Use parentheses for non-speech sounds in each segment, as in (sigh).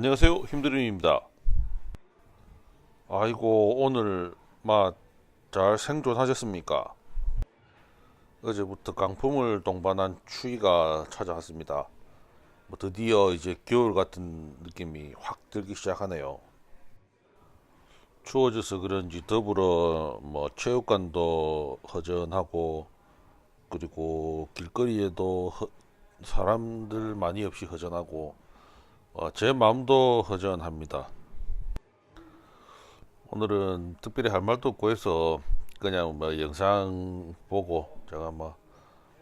안녕하세요. 힘드림입니다. 아이고 오늘 막잘 생존하셨습니까? 어제부터 강풍을 동반한 추위가 찾아왔습니다. 뭐 드디어 이제 겨울 같은 느낌이 확 들기 시작하네요. 추워져서 그런지 더불어 뭐 체육관도 허전하고 그리고 길거리에도 허- 사람들 많이 없이 허전하고 어, 제 마음도 허전합니다. 오늘은 특별히 할 말도 없고 해서 그냥 뭐 영상 보고 제가 뭐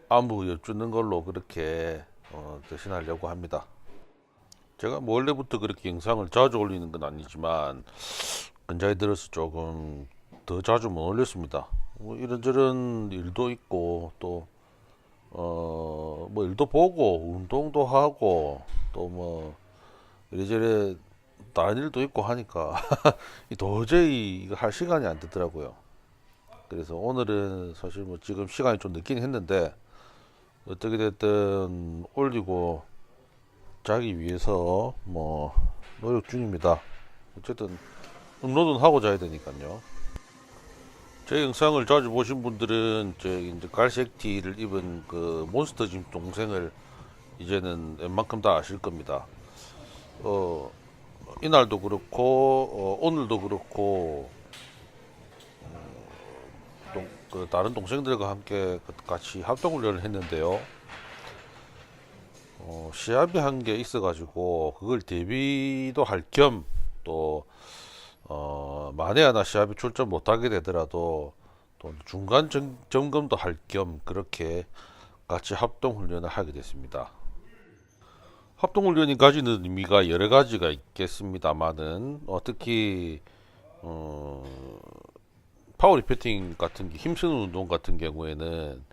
안부 여쭈는 걸로 그렇게 어, 대신하려고 합니다. 제가 뭐 원래부터 그렇게 영상을 자주 올리는 건 아니지만 근자에 들어서 조금 더 자주 못 올렸습니다. 뭐 이런저런 일도 있고 또 어, 뭐 일도 보고 운동도 하고 또뭐 이래저래 다른 일도 있고 하니까 (laughs) 이 도저히 이거 할 시간이 안 되더라고요. 그래서 오늘은 사실 뭐 지금 시간이 좀 늦긴 했는데 어떻게 됐든 올리고 자기 위해서 뭐 노력 중입니다. 어쨌든 업로드는 하고 자야 되니까요. 제 영상을 자주 보신 분들은 저 이제 갈색 티를 입은 그 몬스터 짐 동생을 이제는 웬만큼 다 아실 겁니다. 어, 이날도 그렇고 어, 오늘도 그렇고 음, 동, 그 다른 동생들과 함께 그 같이 합동 훈련을 했는데요. 어, 시합이 한 게 있어가지고 그걸 대비도 할 겸또 어, 만에 하나 시합에 출전 못하게 되더라도 또 중간 점, 점검도 할 겸 그렇게 같이 합동 훈련을 하게 됐습니다. 합동훈련이 가지는 의미가 여러 가지가 있겠습니다만은 어, 특히 어, 파워 리프팅 같은 게 힘쓰는 운동 같은 경우에는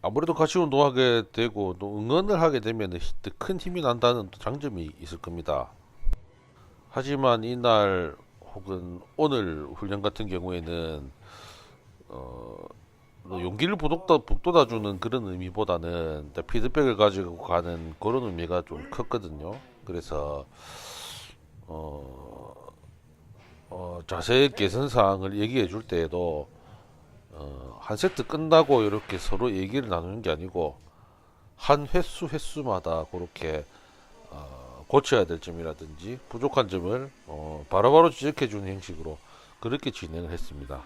아무래도 같이 운동하게 되고 또 응원을 하게 되면 큰 힘이 난다는 또 장점이 있을 겁니다. 하지만 이날 혹은 오늘 훈련 같은 경우에는 어, 뭐 용기를 북돋아, 북돋아주는 그런 의미보다는 피드백을 가지고 가는 그런 의미가 좀 컸거든요. 그래서 어, 어, 자세 개선 사항을 얘기해 줄 때에도 어, 한 세트 끝나고 이렇게 서로 얘기를 나누는 게 아니고 한 횟수 횟수마다 그렇게 어, 고쳐야 될 점이라든지 부족한 점을 어, 바로바로 지적해 주는 형식으로 그렇게 진행을 했습니다.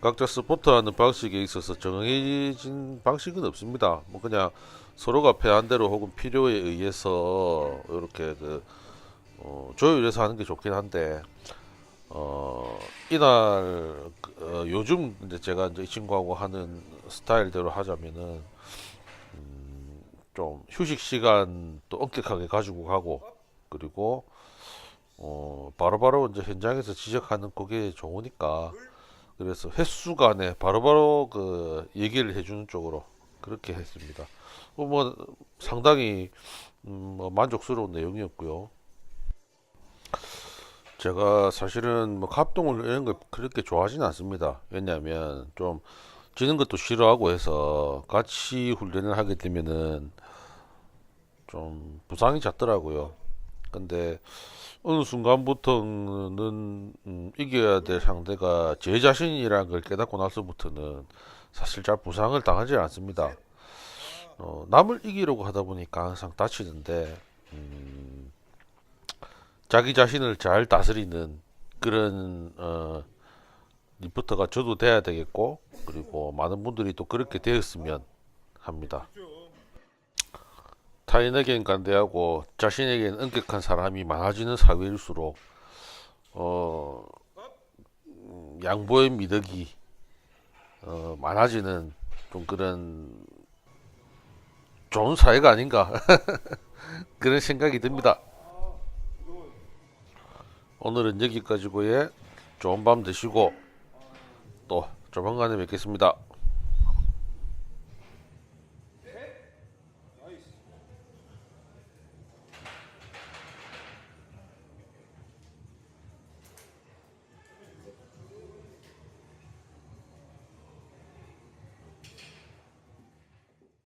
각자 스포트하는 방식에 있어서 정해진 방식은 없습니다. 뭐 그냥 서로가 패한 대로 혹은 필요에 의해서 이렇게 그 어, 조율해서 하는 게 좋긴 한데 어, 이날 그, 어, 요즘 이제 제가 이제 이 친구하고 하는 스타일대로 하자면은 음, 좀 휴식 시간 또 엄격하게 가지고 가고 그리고 어, 바로 바로 이제 현장에서 지적하는 그게 좋으니까 그래서 횟수 간에 바로바로 그 얘기를 해주는 쪽으로 그렇게 했습니다. 어, 뭐 상당히 음, 뭐 만족스러운 내용이었고요. 제가 사실은 뭐 합동을 이런 걸 그렇게 좋아하진 않습니다. 왜냐하면 좀 지는 것도 싫어하고 해서 같이 훈련을 하게 되면은 좀 부상이 잦더라고요. 근데 어느 순간부터는 음, 이겨야 될 상대가 제 자신이라는 걸 깨닫고 나서부터는 사실 잘 부상을 당하지 않습니다. 어, 남을 이기려고 하다 보니까 항상 다치는데 음, 자기 자신을 잘 다스리는 그런 어, 리포터가 저도 돼야 되겠고 그리고 많은 분들이 또 그렇게 되었으면 합니다. 타인에겐 간대하고 자신에겐 엄격한 사람이 많아지는 사회일수록 어, 음, 양보의 미덕이 어, 많아지는 좀 그런 좋은 사회가 아닌가 (laughs) 그런 생각이 듭니다. 오늘은 여기까지고요. 좋은 밤 되시고 또 조만간에 뵙겠습니다.